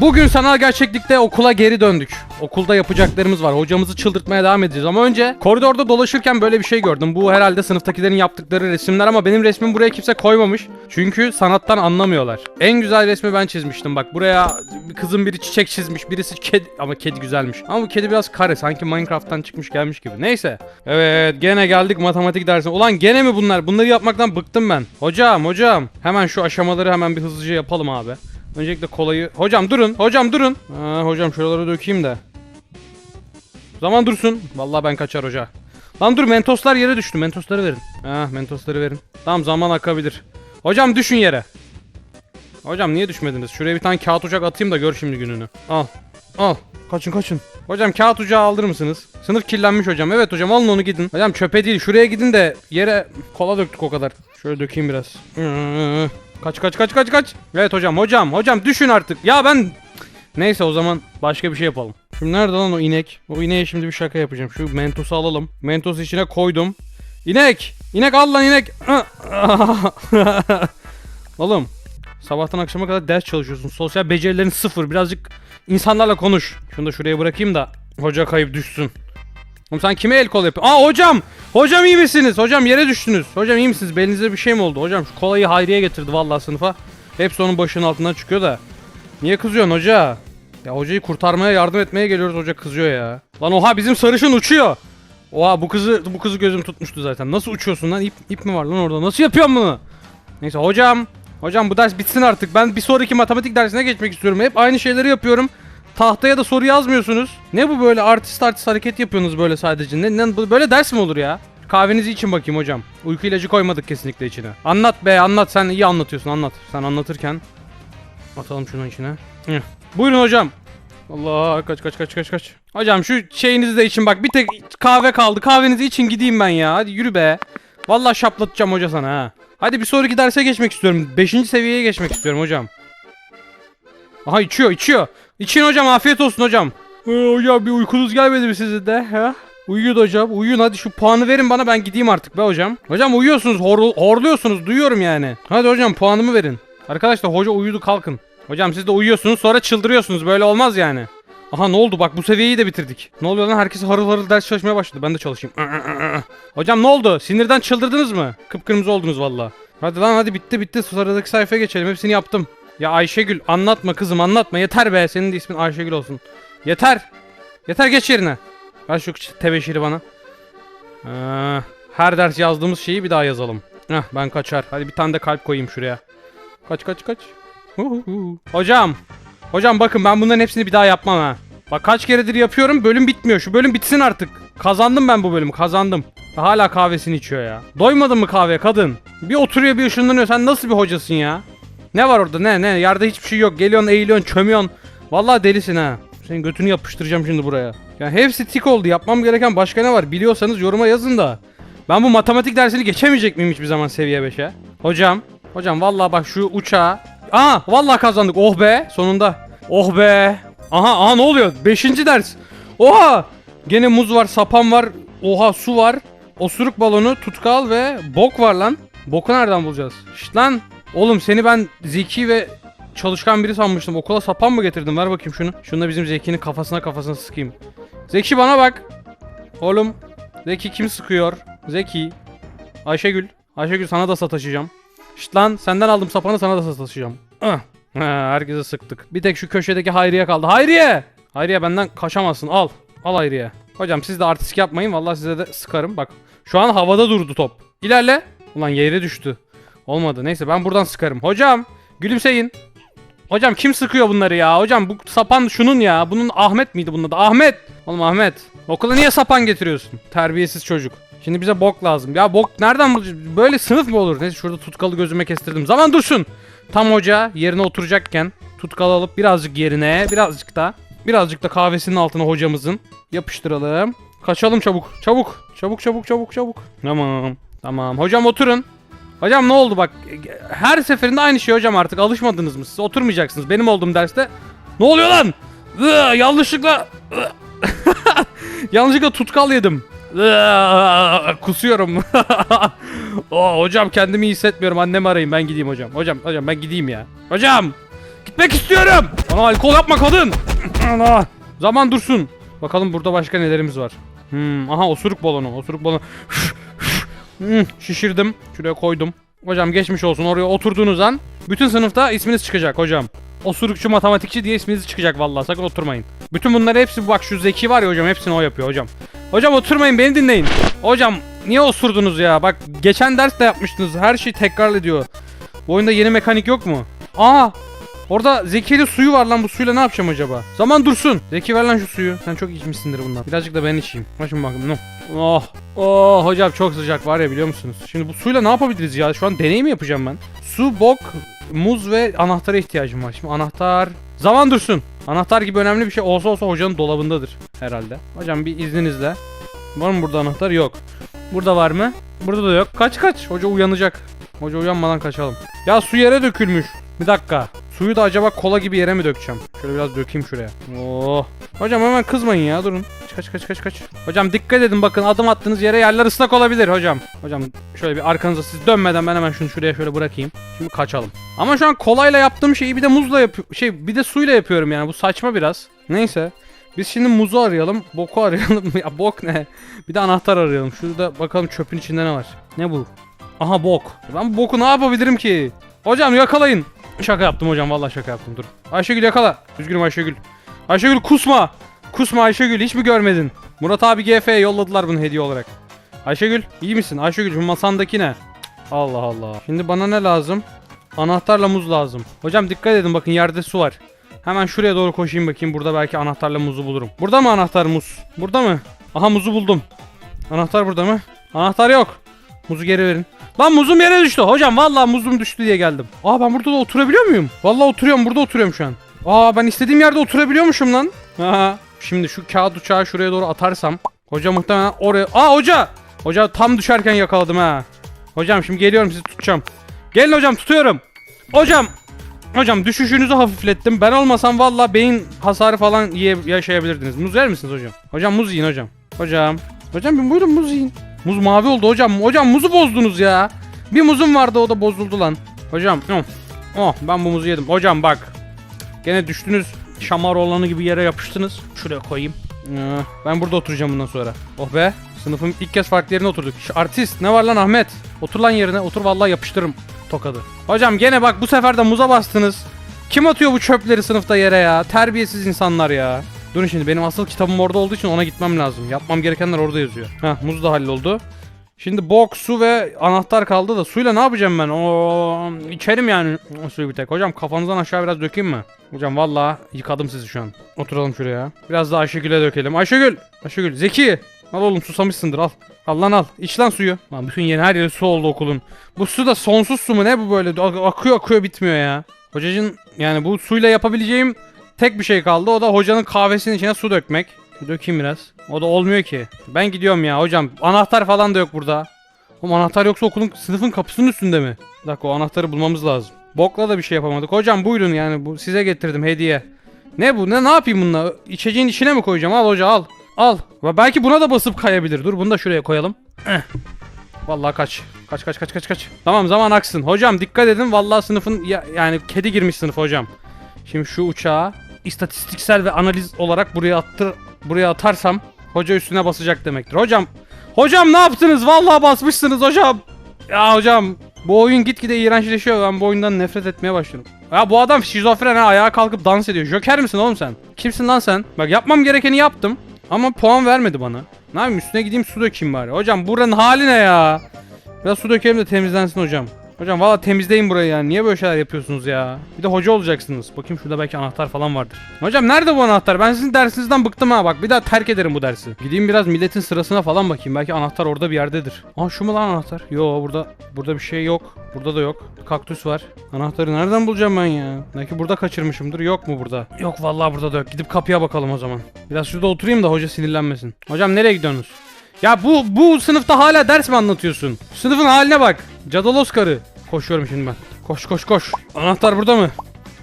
Bugün sanal gerçeklikte okula geri döndük. Okulda yapacaklarımız var. Hocamızı çıldırtmaya devam edeceğiz ama önce koridorda dolaşırken böyle bir şey gördüm. Bu herhalde sınıftakilerin yaptıkları resimler ama benim resmimi buraya kimse koymamış. Çünkü sanattan anlamıyorlar. En güzel resmi ben çizmiştim. Bak buraya kızın biri çiçek çizmiş, birisi kedi ama kedi güzelmiş. Ama bu kedi biraz kare sanki Minecraft'tan çıkmış gelmiş gibi. Neyse. Evet gene geldik matematik dersine. Ulan gene mi bunlar? Bunları yapmaktan bıktım ben. Hocam hocam hemen şu aşamaları hemen bir hızlıca yapalım abi. Öncelikle kolayı... Hocam durun. Hocam durun. Ha, hocam şuraları dökeyim de. Zaman dursun. Vallahi ben kaçar hoca. Lan dur mentoslar yere düştü. Mentosları verin. Ha mentosları verin. Tamam zaman akabilir. Hocam düşün yere. Hocam niye düşmediniz? Şuraya bir tane kağıt uçak atayım da gör şimdi gününü. Al. Al. Kaçın kaçın. Hocam kağıt ucağı alır mısınız? Sınıf kirlenmiş hocam. Evet hocam alın onu gidin. Hocam çöpe değil şuraya gidin de yere kola döktük o kadar. Şöyle dökeyim biraz. Kaç kaç kaç kaç kaç. Evet hocam hocam hocam düşün artık. Ya ben Neyse o zaman başka bir şey yapalım. Şimdi nerede lan o inek? O ineğe şimdi bir şaka yapacağım. Şu mentosu alalım. Mentosu içine koydum. İnek! İnek al lan inek! Oğlum sabahtan akşama kadar ders çalışıyorsun. Sosyal becerilerin sıfır. Birazcık insanlarla konuş. Şunu da şuraya bırakayım da hoca kayıp düşsün. Oğlum sen kime el kol yapıyorsun? Aa hocam! Hocam iyi misiniz? Hocam yere düştünüz. Hocam iyi misiniz? Belinizde bir şey mi oldu? Hocam şu kolayı Hayriye getirdi vallahi sınıfa. Hepsi onun başının altından çıkıyor da. Niye kızıyorsun hoca? Ya hocayı kurtarmaya yardım etmeye geliyoruz hoca kızıyor ya. Lan oha bizim sarışın uçuyor. Oha bu kızı bu kızı gözüm tutmuştu zaten. Nasıl uçuyorsun lan? İp, ip mi var lan orada? Nasıl yapıyorsun bunu? Neyse hocam. Hocam bu ders bitsin artık. Ben bir sonraki matematik dersine geçmek istiyorum. Hep aynı şeyleri yapıyorum. Tahtaya da soru yazmıyorsunuz. Ne bu böyle artist artist hareket yapıyorsunuz böyle sadece? Ne, ne böyle ders mi olur ya? Kahvenizi için bakayım hocam. Uyku ilacı koymadık kesinlikle içine. Anlat be anlat sen iyi anlatıyorsun anlat. Sen anlatırken atalım şunu içine. Hı. Buyurun hocam. Allah kaç kaç kaç kaç kaç. Hocam şu şeyinizi de için bak bir tek kahve kaldı. Kahvenizi için gideyim ben ya. Hadi yürü be. Vallahi şaplatacağım hoca sana ha. Hadi bir sonraki derse geçmek istiyorum. Beşinci seviyeye geçmek istiyorum hocam. Aha içiyor içiyor. İçin hocam afiyet olsun hocam. Ee, hocam bir uykunuz gelmedi mi sizin de? Ha? Uyuyun hocam uyuyun hadi şu puanı verin bana ben gideyim artık be hocam. Hocam uyuyorsunuz hor- horluyorsunuz duyuyorum yani. Hadi hocam puanımı verin. Arkadaşlar hoca uyudu kalkın. Hocam siz de uyuyorsunuz sonra çıldırıyorsunuz böyle olmaz yani. Aha ne oldu bak bu seviyeyi de bitirdik. Ne oluyor lan herkes harıl harıl ders çalışmaya başladı ben de çalışayım. Hocam ne oldu sinirden çıldırdınız mı? Kıpkırmızı oldunuz valla. Hadi lan hadi bitti bitti sıradaki sayfaya geçelim hepsini yaptım. Ya Ayşegül anlatma kızım anlatma yeter be senin de ismin Ayşegül olsun. Yeter. Yeter geç yerine. Ver şu tebeşiri bana. Ee, her ders yazdığımız şeyi bir daha yazalım. Heh ben kaçar. Hadi bir tane de kalp koyayım şuraya. Kaç kaç kaç. Huhuhu. Hocam. Hocam bakın ben bunların hepsini bir daha yapmam ha. Bak kaç keredir yapıyorum bölüm bitmiyor. Şu bölüm bitsin artık. Kazandım ben bu bölümü kazandım. Hala kahvesini içiyor ya. Doymadın mı kahveye kadın? Bir oturuyor bir ışınlanıyor. Sen nasıl bir hocasın ya? Ne var orada ne ne? Yerde hiçbir şey yok. Geliyorsun eğiliyorsun çömüyorsun. Vallahi delisin ha. Senin götünü yapıştıracağım şimdi buraya. Ya hepsi tik oldu. Yapmam gereken başka ne var? Biliyorsanız yoruma yazın da. Ben bu matematik dersini geçemeyecek miyim hiçbir zaman seviye 5'e? Hocam. Hocam vallahi bak şu uçağa. Aa vallahi kazandık. Oh be sonunda. Oh be. Aha aha ne oluyor? 5. ders. Oha. Gene muz var, sapan var. Oha su var. Osuruk balonu, tutkal ve bok var lan. Boku nereden bulacağız? Şşt lan. Oğlum seni ben zeki ve çalışkan biri sanmıştım. Okula sapan mı getirdin? Ver bakayım şunu. Şunu da bizim Zeki'nin kafasına kafasına sıkayım. Zeki bana bak. Oğlum. Zeki kim sıkıyor? Zeki. Ayşegül. Ayşegül sana da sataşacağım. Şşt lan senden aldım sapanı sana da sataşacağım. Herkese sıktık. Bir tek şu köşedeki Hayriye kaldı. Hayriye! Hayriye benden kaçamazsın. Al. Al Hayriye. Hocam siz de artistik yapmayın. Vallahi size de sıkarım. Bak. Şu an havada durdu top. İlerle. Ulan yere düştü. Olmadı. Neyse ben buradan sıkarım. Hocam gülümseyin. Hocam kim sıkıyor bunları ya? Hocam bu sapan şunun ya. Bunun Ahmet miydi bunun adı? Ahmet. Oğlum Ahmet. Okula niye sapan getiriyorsun? Terbiyesiz çocuk. Şimdi bize bok lazım. Ya bok nereden? Böyle sınıf mı olur? Neyse şurada tutkalı gözüme kestirdim. Zaman dursun. Tam hoca yerine oturacakken tutkalı alıp birazcık yerine birazcık da birazcık da kahvesinin altına hocamızın yapıştıralım. Kaçalım çabuk. Çabuk. Çabuk çabuk çabuk çabuk. Tamam. Tamam. Hocam oturun. Hocam ne oldu bak her seferinde aynı şey hocam artık alışmadınız mı siz oturmayacaksınız benim olduğum derste ne oluyor lan Iı, yanlışlıkla yanlışlıkla tutkal yedim Iı, kusuyorum oh, hocam kendimi iyi hissetmiyorum annemi arayayım ben gideyim hocam hocam hocam ben gideyim ya hocam git Gitmek istiyorum. Bana alkol yapma kadın. Allah. Zaman dursun. Bakalım burada başka nelerimiz var. Hmm, aha osuruk balonu. Osuruk balonu. Hmm, şişirdim. Şuraya koydum. Hocam geçmiş olsun. Oraya oturduğunuz an bütün sınıfta isminiz çıkacak hocam. Osurukçu matematikçi diye isminiz çıkacak vallahi sakın oturmayın. Bütün bunları hepsi bak şu Zeki var ya hocam hepsini o yapıyor hocam. Hocam oturmayın beni dinleyin. Hocam niye osurdunuz ya? Bak geçen ders de yapmıştınız. Her şey tekrar ediyor. Bu oyunda yeni mekanik yok mu? Aa! Orada Zeki'de suyu var lan bu suyla ne yapacağım acaba? Zaman dursun. Zeki ver lan şu suyu. Sen çok içmişsindir bundan. Birazcık da ben içeyim. Bak şimdi bakın. No. Oh. Oh hocam çok sıcak var ya biliyor musunuz? Şimdi bu suyla ne yapabiliriz ya? Şu an deney mi yapacağım ben? Su, bok, muz ve anahtara ihtiyacım var. Şimdi anahtar... Zaman dursun. Anahtar gibi önemli bir şey olsa olsa hocanın dolabındadır herhalde. Hocam bir izninizle. Var mı burada anahtar? Yok. Burada var mı? Burada da yok. Kaç kaç. Hoca uyanacak. Hoca uyanmadan kaçalım. Ya su yere dökülmüş. Bir dakika. Suyu da acaba kola gibi yere mi dökeceğim? Şöyle biraz dökeyim şuraya. Oh. Hocam hemen kızmayın ya durun. Kaç kaç kaç kaç. Hocam dikkat edin bakın adım attığınız yere yerler ıslak olabilir hocam. Hocam şöyle bir arkanıza siz dönmeden ben hemen şunu şuraya şöyle bırakayım. Şimdi kaçalım. Ama şu an kolayla yaptığım şeyi bir de muzla yapıyorum. Şey bir de suyla yapıyorum yani bu saçma biraz. Neyse. Biz şimdi muzu arayalım, boku arayalım. ya bok ne? Bir de anahtar arayalım. Şurada bakalım çöpün içinde ne var. Ne bu? Aha bok. Ben bu boku ne yapabilirim ki? Hocam yakalayın. Şaka yaptım hocam vallahi şaka yaptım dur. Ayşegül yakala. Üzgünüm Ayşegül. Ayşegül kusma. Kusma Ayşegül hiç mi görmedin? Murat abi GF'ye yolladılar bunu hediye olarak. Ayşegül iyi misin? Ayşegül şu masandaki ne? Allah Allah. Şimdi bana ne lazım? Anahtarla muz lazım. Hocam dikkat edin bakın yerde su var. Hemen şuraya doğru koşayım bakayım. Burada belki anahtarla muzu bulurum. Burada mı anahtar muz? Burada mı? Aha muzu buldum. Anahtar burada mı? Anahtar yok. Muzu geri verin. Lan muzum yere düştü. Hocam vallahi muzum düştü diye geldim. Aa ben burada da oturabiliyor muyum? Vallahi oturuyorum. Burada oturuyorum şu an. Aa ben istediğim yerde oturabiliyormuşum lan. Aha. Şimdi şu kağıt uçağı şuraya doğru atarsam. Hoca muhtemelen oraya... Aa hoca! Hoca tam düşerken yakaladım ha. Hocam şimdi geliyorum sizi tutacağım. Gelin hocam tutuyorum. Hocam Hocam düşüşünüzü hafiflettim. Ben olmasam valla beyin hasarı falan yaşayabilirdiniz. Muz yer misiniz hocam? Hocam muz yiyin hocam. Hocam. Hocam buyurun muz yiyin. Muz mavi oldu hocam. Hocam muzu bozdunuz ya. Bir muzum vardı o da bozuldu lan. Hocam. Oh, oh ben bu muzu yedim. Hocam bak. Gene düştünüz. Şamar olanı gibi yere yapıştınız. Şuraya koyayım. Ee, Ben burada oturacağım bundan sonra. Oh be. Sınıfın ilk kez farklı yerine oturduk. Şu artist ne var lan Ahmet? Otur lan yerine. Otur vallahi yapıştırırım tokadı. Hocam gene bak bu sefer de muza bastınız. Kim atıyor bu çöpleri sınıfta yere ya? Terbiyesiz insanlar ya. Durun şimdi benim asıl kitabım orada olduğu için ona gitmem lazım. Yapmam gerekenler orada yazıyor. Heh muz da halloldu. Şimdi bok, su ve anahtar kaldı da suyla ne yapacağım ben? Oo, içerim yani suyu bir tek. Hocam kafanızdan aşağı biraz dökeyim mi? Hocam vallahi yıkadım sizi şu an. Oturalım şuraya. Biraz da Ayşegül'e dökelim. Ayşegül! Ayşegül! Zeki! Al oğlum susamışsındır al. Al lan al. İç lan suyu. Lan bütün yeni her yeri su oldu okulun. Bu su da sonsuz su mu ne bu böyle? Ak- Akıyor akıyor bitmiyor ya. Hocacın yani bu suyla yapabileceğim tek bir şey kaldı. O da hocanın kahvesinin içine su dökmek. Dökeyim biraz. O da olmuyor ki. Ben gidiyorum ya hocam. Anahtar falan da yok burada. Oğlum anahtar yoksa okulun sınıfın kapısının üstünde mi? Bir dakika o anahtarı bulmamız lazım. Bokla da bir şey yapamadık. Hocam buyurun yani bu size getirdim hediye. Ne bu? Ne ne yapayım bununla? İçeceğin içine mi koyacağım? Al hoca al. Al. Belki buna da basıp kayabilir. Dur bunu da şuraya koyalım. Eh. Vallahi kaç. Kaç kaç kaç kaç kaç. Tamam zaman aksın. Hocam dikkat edin. Vallahi sınıfın ya, yani kedi girmiş sınıf hocam. Şimdi şu uçağı istatistiksel ve analiz olarak buraya attır buraya atarsam hoca üstüne basacak demektir. Hocam hocam ne yaptınız? Vallahi basmışsınız hocam. Ya hocam bu oyun gitgide iğrençleşiyor. Ben bu oyundan nefret etmeye başlıyorum. Ya bu adam şizofren ha ayağa kalkıp dans ediyor. Joker misin oğlum sen? Kimsin lan sen? Bak yapmam gerekeni yaptım. Ama puan vermedi bana. Ne yapayım üstüne gideyim su dökeyim bari. Hocam buranın hali ne ya? Biraz su dökelim de temizlensin hocam. Hocam valla temizleyin burayı yani. Niye böyle şeyler yapıyorsunuz ya? Bir de hoca olacaksınız. Bakayım şurada belki anahtar falan vardır. Hocam nerede bu anahtar? Ben sizin dersinizden bıktım ha. Bak bir daha terk ederim bu dersi. Gideyim biraz milletin sırasına falan bakayım. Belki anahtar orada bir yerdedir. Aa şu mu lan anahtar? Yo burada burada bir şey yok. Burada da yok. Kaktüs var. Anahtarı nereden bulacağım ben ya? Belki burada kaçırmışımdır. Yok mu burada? Yok vallahi burada da yok. Gidip kapıya bakalım o zaman. Biraz şurada oturayım da hoca sinirlenmesin. Hocam nereye gidiyorsunuz? Ya bu bu sınıfta hala ders mi anlatıyorsun? Sınıfın haline bak. Cadalos karı. Koşuyorum şimdi ben. Koş koş koş. Anahtar burada mı?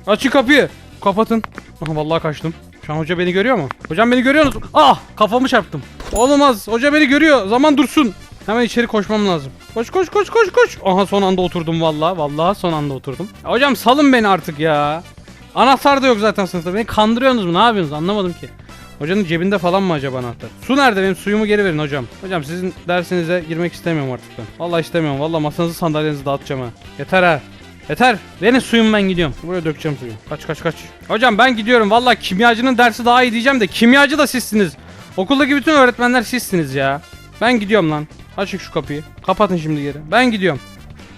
Açın kapıyı. Kapatın. Aha vallahi kaçtım. Şu an hoca beni görüyor mu? Hocam beni görüyorsunuz. Ah kafamı çarptım. Olmaz. Hoca beni görüyor. Zaman dursun. Hemen içeri koşmam lazım. Koş koş koş koş koş. Aha son anda oturdum vallahi. Vallahi son anda oturdum. Ya hocam salın beni artık ya. Anahtar da yok zaten sınıfta. Beni kandırıyorsunuz mu? Ne yapıyorsunuz? Anlamadım ki. Hocanın cebinde falan mı acaba anahtar? Su nerede? Benim suyumu geri verin hocam. Hocam sizin dersinize girmek istemiyorum artık ben. Vallahi istemiyorum. Vallahi masanızı sandalyenizi dağıtacağım ha. Yeter ha. Yeter. Verin suyumu ben gidiyorum. Buraya dökeceğim suyu. Kaç kaç kaç. Hocam ben gidiyorum. Vallahi kimyacının dersi daha iyi diyeceğim de kimyacı da sizsiniz. Okuldaki bütün öğretmenler sizsiniz ya. Ben gidiyorum lan. Açın şu kapıyı. Kapatın şimdi geri. Ben gidiyorum.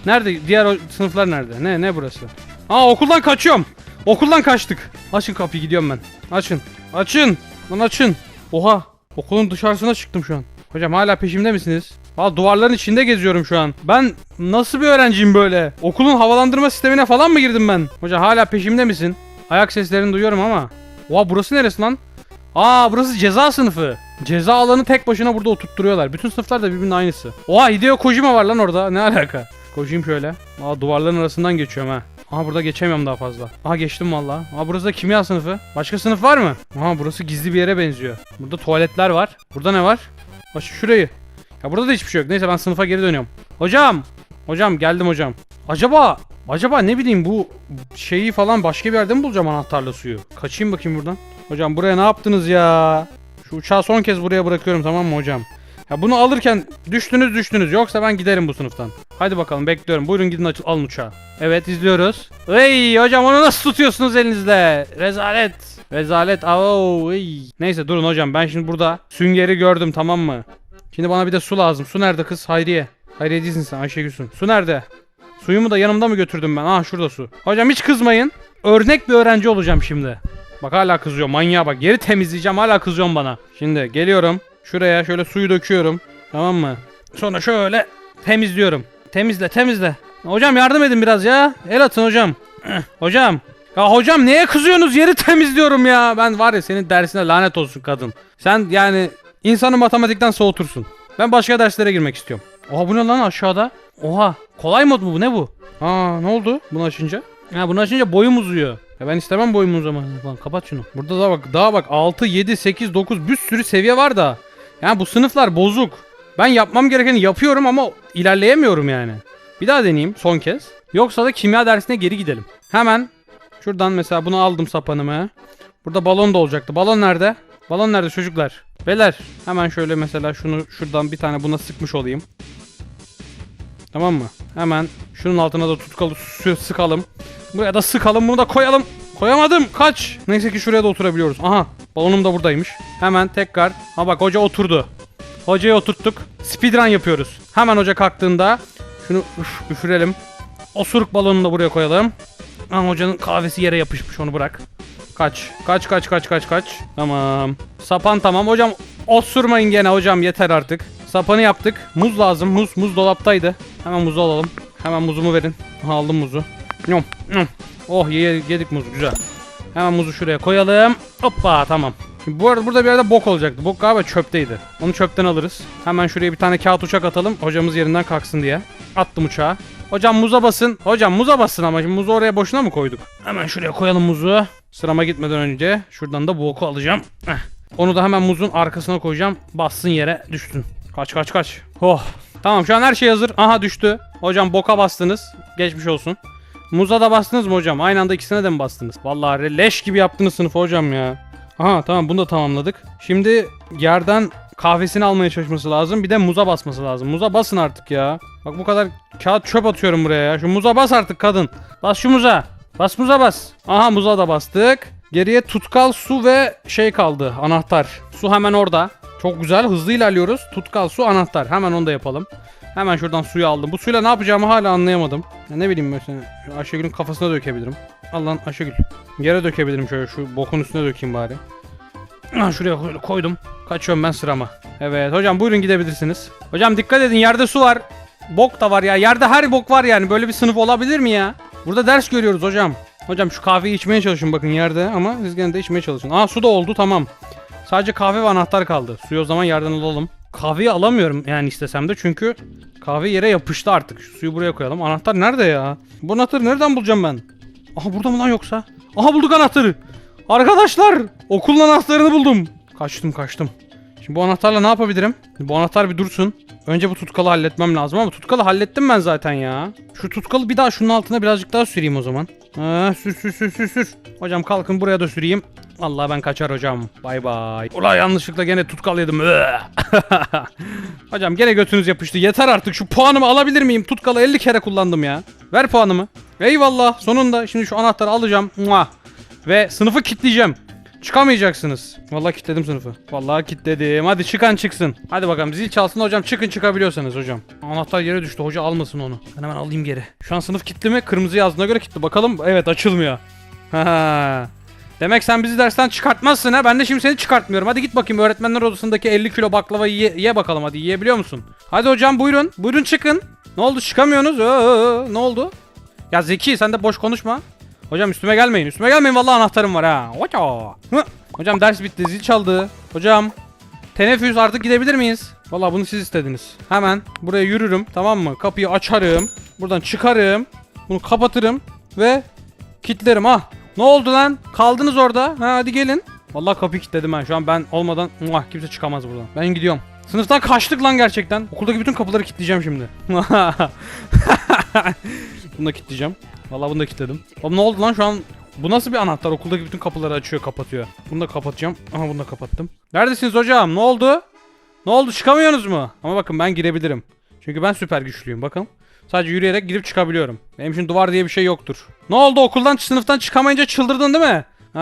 Nerede? Diğer sınıflar nerede? Ne ne burası? Aa okuldan kaçıyorum. Okuldan kaçtık. Açın kapıyı gidiyorum ben. Açın. Açın. Lan açın. Oha. Okulun dışarısına çıktım şu an. Hocam hala peşimde misiniz? Valla duvarların içinde geziyorum şu an. Ben nasıl bir öğrenciyim böyle? Okulun havalandırma sistemine falan mı girdim ben? Hocam hala peşimde misin? Ayak seslerini duyuyorum ama. Oha burası neresi lan? Aa burası ceza sınıfı. Ceza alanı tek başına burada oturtturuyorlar. Bütün sınıflar da birbirinin aynısı. Oha Hideo Kojima var lan orada. Ne alaka? Koşayım şöyle. Aa duvarların arasından geçiyorum ha. Aha burada geçemiyorum daha fazla. Aha geçtim valla. Aha burası da kimya sınıfı. Başka sınıf var mı? Aha burası gizli bir yere benziyor. Burada tuvaletler var. Burada ne var? Aç şurayı. Ya burada da hiçbir şey yok. Neyse ben sınıfa geri dönüyorum. Hocam. Hocam geldim hocam. Acaba acaba ne bileyim bu şeyi falan başka bir yerde mi bulacağım anahtarla suyu? Kaçayım bakayım buradan. Hocam buraya ne yaptınız ya? Şu uçağı son kez buraya bırakıyorum tamam mı hocam? Ya bunu alırken düştünüz düştünüz yoksa ben giderim bu sınıftan. Hadi bakalım bekliyorum. Buyurun gidin aç- alın uçağı. Evet izliyoruz. Ey hocam onu nasıl tutuyorsunuz elinizle? Rezalet. Rezalet. Ey. Neyse durun hocam ben şimdi burada süngeri gördüm tamam mı? Şimdi bana bir de su lazım. Su nerede kız? Hayriye. Hayriye değilsin sen Ayşegül'sün. Su nerede? Suyumu da yanımda mı götürdüm ben? Ah şurada su. Hocam hiç kızmayın. Örnek bir öğrenci olacağım şimdi. Bak hala kızıyor manyağa bak. Yeri temizleyeceğim hala kızıyorsun bana. Şimdi geliyorum. Şuraya şöyle suyu döküyorum. Tamam mı? Sonra şöyle temizliyorum. Temizle temizle. Hocam yardım edin biraz ya. El atın hocam. Eh, hocam. Ya hocam neye kızıyorsunuz? Yeri temizliyorum ya. Ben var ya senin dersine lanet olsun kadın. Sen yani insanı matematikten soğutursun. Ben başka derslere girmek istiyorum. Oha bu ne lan aşağıda? Oha kolay mod mu bu ne bu? Aa ne oldu bunu açınca? Ha bunu açınca boyum uzuyor. Ya ben istemem boyum uzamasını falan. Kapat şunu. Burada da bak daha bak 6, 7, 8, 9 bir sürü seviye var da. Yani bu sınıflar bozuk. Ben yapmam gerekeni yapıyorum ama ilerleyemiyorum yani. Bir daha deneyeyim son kez. Yoksa da kimya dersine geri gidelim. Hemen şuradan mesela bunu aldım sapanımı. Burada balon da olacaktı. Balon nerede? Balon nerede çocuklar? Beyler hemen şöyle mesela şunu şuradan bir tane buna sıkmış olayım. Tamam mı? Hemen şunun altına da tutkalı sıkalım. Buraya da sıkalım bunu da koyalım. Koyamadım kaç. Neyse ki şuraya da oturabiliyoruz. Aha balonum da buradaymış. Hemen tekrar. Ha bak hoca oturdu. Hocayı oturttuk. Speedrun yapıyoruz. Hemen hoca kalktığında şunu üf, üfürelim. Osuruk balonunu da buraya koyalım. Ha hocanın kahvesi yere yapışmış onu bırak. Kaç. Kaç kaç kaç kaç kaç. Tamam. Sapan tamam. Hocam osurmayın gene hocam yeter artık. Sapanı yaptık. Muz lazım. Muz. Muz dolaptaydı. Hemen muzu alalım. Hemen muzumu verin. Aldım muzu. Yum, yum. Oh ye- yedik muzu güzel. Hemen muzu şuraya koyalım. Hoppa tamam. Şimdi bu arada burada bir yerde bok olacaktı. Bok galiba çöpteydi. Onu çöpten alırız. Hemen şuraya bir tane kağıt uçak atalım. Hocamız yerinden kalksın diye. Attım uçağa. Hocam muza basın. Hocam muza basın ama şimdi muzu oraya boşuna mı koyduk? Hemen şuraya koyalım muzu. Sırama gitmeden önce şuradan da bu oku alacağım. Heh. Onu da hemen muzun arkasına koyacağım. Bassın yere düşsün. Kaç kaç kaç. Oh. Tamam şu an her şey hazır. Aha düştü. Hocam boka bastınız. Geçmiş olsun. Muza da bastınız mı hocam? Aynı anda ikisine de mi bastınız? Vallahi leş gibi yaptınız sınıfı hocam ya. Aha tamam bunu da tamamladık. Şimdi yerden kahvesini almaya çalışması lazım. Bir de muza basması lazım. Muza basın artık ya. Bak bu kadar kağıt çöp atıyorum buraya ya. Şu muza bas artık kadın. Bas şu muza. Bas muza bas. Aha muza da bastık. Geriye tutkal su ve şey kaldı. Anahtar. Su hemen orada. Çok güzel hızlı ilerliyoruz. Tutkal su anahtar. Hemen onu da yapalım. Hemen şuradan suyu aldım. Bu suyla ne yapacağımı hala anlayamadım. Ya ne bileyim mesela Ayşegül'ün kafasına dökebilirim. Al lan Ayşegül. Yere dökebilirim şöyle şu bokun üstüne dökeyim bari. Ah, şuraya koy- koydum. Kaçıyorum ben sırama. Evet hocam buyurun gidebilirsiniz. Hocam dikkat edin yerde su var. Bok da var ya. Yerde her bok var yani. Böyle bir sınıf olabilir mi ya? Burada ders görüyoruz hocam. Hocam şu kahveyi içmeye çalışın bakın yerde ama siz gene de içmeye çalışın. Aa su da oldu tamam. Sadece kahve ve anahtar kaldı. Suyu o zaman yerden alalım. Kahveyi alamıyorum yani istesem de çünkü kahve yere yapıştı artık. Şu suyu buraya koyalım. Anahtar nerede ya? Bu anahtarı nereden bulacağım ben? Aha burada mı lan yoksa? Aha bulduk anahtarı. Arkadaşlar okulun anahtarını buldum. Kaçtım kaçtım. Şimdi bu anahtarla ne yapabilirim? Bu anahtar bir dursun. Önce bu tutkalı halletmem lazım ama tutkalı hallettim ben zaten ya. Şu tutkalı bir daha şunun altına birazcık daha süreyim o zaman. Ha, sür sür sür sür sür. Hocam kalkın buraya da süreyim. Vallahi ben kaçar hocam. Bay bay. Ulan yanlışlıkla gene tutkal yedim. hocam gene götünüz yapıştı. Yeter artık şu puanımı alabilir miyim? Tutkalı 50 kere kullandım ya. Ver puanımı. Eyvallah sonunda. Şimdi şu anahtarı alacağım. Mua. Ve sınıfı kilitleyeceğim. Çıkamayacaksınız. Vallahi kilitledim sınıfı. Vallahi kilitledim. Hadi çıkan çıksın. Hadi bakalım zil çalsın hocam. Çıkın çıkabiliyorsanız hocam. Anahtar yere düştü. Hoca almasın onu. Ben hemen alayım geri. Şu an sınıf kilitli mi? Kırmızı yazdığına göre kilitli. Bakalım. Evet açılmıyor. Ha. Demek sen bizi dersten çıkartmazsın ha. Ben de şimdi seni çıkartmıyorum. Hadi git bakayım öğretmenler odasındaki 50 kilo baklavayı ye, ye bakalım hadi. Yiyebiliyor musun? Hadi hocam buyurun. Buyurun çıkın. Ne oldu çıkamıyorsunuz? Ee, ne oldu? Ya Zeki sen de boş konuşma. Hocam üstüme gelmeyin. Üstüme gelmeyin vallahi anahtarım var ha. Hoca. Hı. Hocam ders bitti. Zil çaldı. Hocam. Teneffüs artık gidebilir miyiz? Vallahi bunu siz istediniz. Hemen buraya yürürüm tamam mı? Kapıyı açarım. Buradan çıkarım. Bunu kapatırım ve kilitlerim ha. Ne oldu lan? Kaldınız orada. Ha hadi gelin. Vallahi kapıyı kilitledim ben. Şu an ben olmadan muah, kimse çıkamaz buradan. Ben gidiyorum. Sınıftan kaçtık lan gerçekten. Okuldaki bütün kapıları kilitleyeceğim şimdi. bunu da kilitleyeceğim. Vallahi bunu da kilitledim. Oğlum ne oldu lan şu an? Bu nasıl bir anahtar? Okuldaki bütün kapıları açıyor, kapatıyor. Bunu da kapatacağım. Aha bunu da kapattım. Neredesiniz hocam? Ne oldu? Ne oldu? Çıkamıyorsunuz mu? Ama bakın ben girebilirim. Çünkü ben süper güçlüyüm bakın. Sadece yürüyerek girip çıkabiliyorum. Benim için duvar diye bir şey yoktur. Ne oldu? Okuldan sınıftan çıkamayınca çıldırdın değil mi? Ha,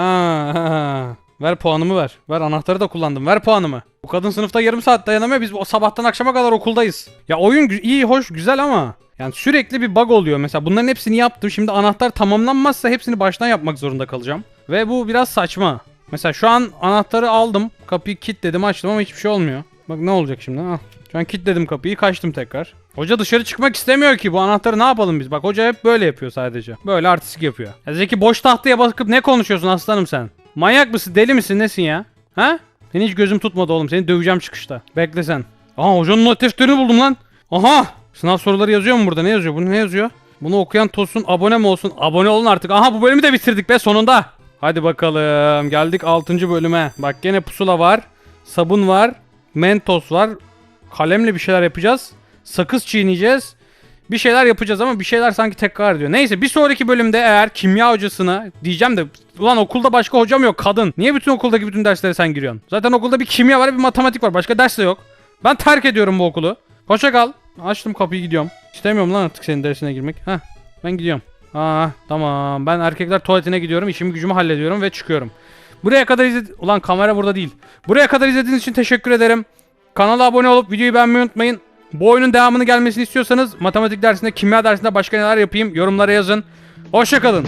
ha. Ver puanımı ver. Ver anahtarı da kullandım. Ver puanımı. Bu kadın sınıfta yarım saat dayanamıyor. Biz sabahtan akşama kadar okuldayız. Ya oyun iyi, hoş, güzel ama yani sürekli bir bug oluyor. Mesela bunların hepsini yaptım. Şimdi anahtar tamamlanmazsa hepsini baştan yapmak zorunda kalacağım. Ve bu biraz saçma. Mesela şu an anahtarı aldım. Kapıyı kilitledim açtım ama hiçbir şey olmuyor. Bak ne olacak şimdi ha. Şu an kilitledim kapıyı kaçtım tekrar. Hoca dışarı çıkmak istemiyor ki bu anahtarı ne yapalım biz? Bak hoca hep böyle yapıyor sadece. Böyle artistik yapıyor. Ya Zeki boş tahtaya bakıp ne konuşuyorsun aslanım sen? Manyak mısın deli misin nesin ya? Ha? Seni hiç gözüm tutmadı oğlum seni döveceğim çıkışta. Bekle sen. Aha hocanın not defterini buldum lan. Aha! Sınav soruları yazıyor mu burada? Ne yazıyor? Bu ne yazıyor? Bunu okuyan Tosun abone mi olsun? Abone olun artık. Aha bu bölümü de bitirdik be sonunda. Hadi bakalım. Geldik 6. bölüme. Bak gene pusula var. Sabun var. Mentos var. Kalemle bir şeyler yapacağız. Sakız çiğneyeceğiz. Bir şeyler yapacağız ama bir şeyler sanki tekrar ediyor. Neyse bir sonraki bölümde eğer kimya hocasına diyeceğim de ulan okulda başka hocam yok kadın. Niye bütün okuldaki bütün derslere sen giriyorsun? Zaten okulda bir kimya var bir matematik var. Başka ders de yok. Ben terk ediyorum bu okulu. Hoşça kal. Açtım kapıyı gidiyorum. İstemiyorum lan artık senin dersine girmek. Heh ben gidiyorum. Aa tamam ben erkekler tuvaletine gidiyorum. işimi gücümü hallediyorum ve çıkıyorum. Buraya kadar izledi... Ulan kamera burada değil. Buraya kadar izlediğiniz için teşekkür ederim. Kanala abone olup videoyu beğenmeyi unutmayın. Bu oyunun devamını gelmesini istiyorsanız matematik dersinde, kimya dersinde başka neler yapayım yorumlara yazın. Hoşçakalın.